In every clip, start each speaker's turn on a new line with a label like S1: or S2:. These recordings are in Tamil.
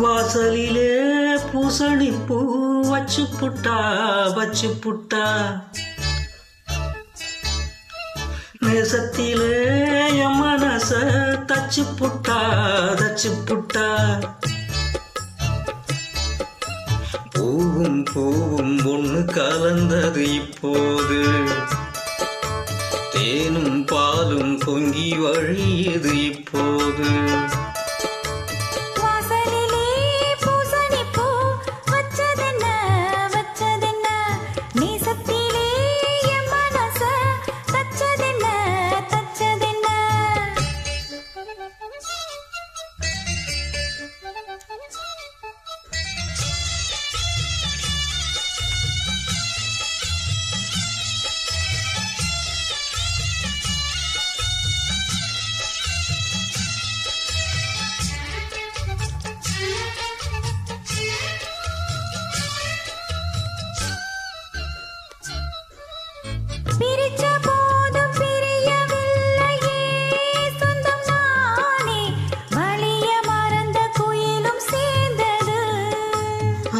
S1: வாசலிலே பூசணி பூ வச்சு புட்டா வச்சு புட்டா. நேசத்திலே என் மனச தச்சு புட்டா தச்சு புட்டா. பூவும் பூவும் ஒன்று கலந்தது இப்போது. தேனும் பாலும் பொங்கி வழியது இப்போது.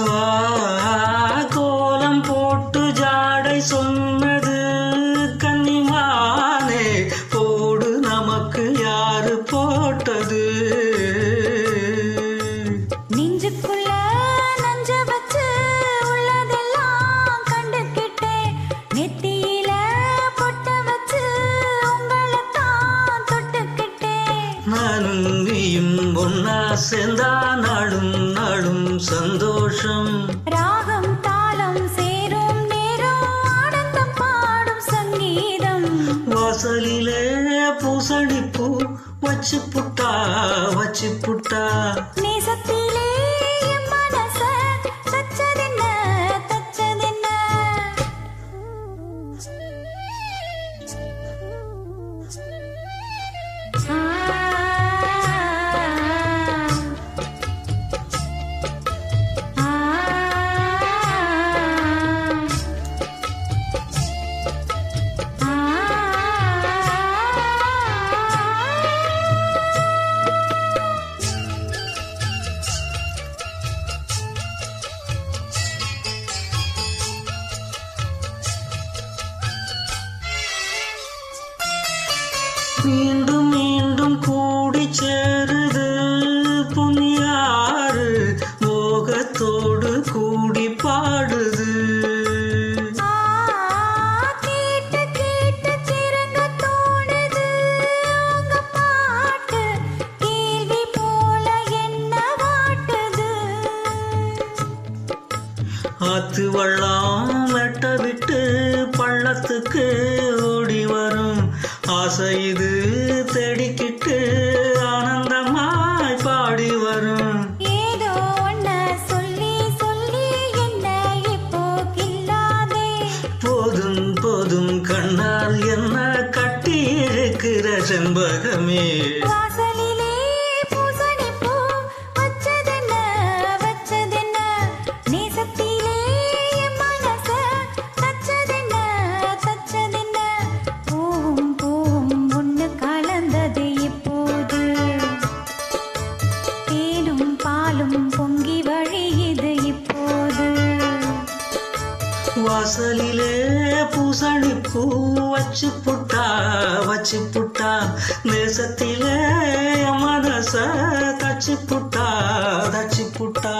S2: love.
S1: நானும் நீயும் ஒன்னா சேர்ந்தா நாடும் நாடும் சந்தோஷம்.
S2: ராகம் தாளம் சேரும் நேரம் ஆனந்தம் பாடும் சங்கீதம்.
S1: வாசலிலே பூசணி பூ வச்சு புட்டா வச்சு புட்டா. மீண்டும் மீண்டும் கூடி சேருது புண்ணியாறு மோகத்தோடு கூடி பாடுது. ஆத்து வள்ளம் வெட்ட விட்டு பள்ளத்துக்கு ஆசை இது தேடிக்கிட்டு ஆனந்தமாய் பாடி வரும்.
S2: ஏதோ ஒன்ன சொல்லி சொல்லி என்ன இப்போ கில்லாதே?
S1: போதும் போதும் கண்ணால் என்ன கட்டி இருக்கிற செண்பகமே
S2: வாசலிலே பூசணி பூ
S1: வச்சு புட்டா வச்சு புட்டா. தேசத்திலே மனச தச்சு புட்டா தச்சு புட்டா.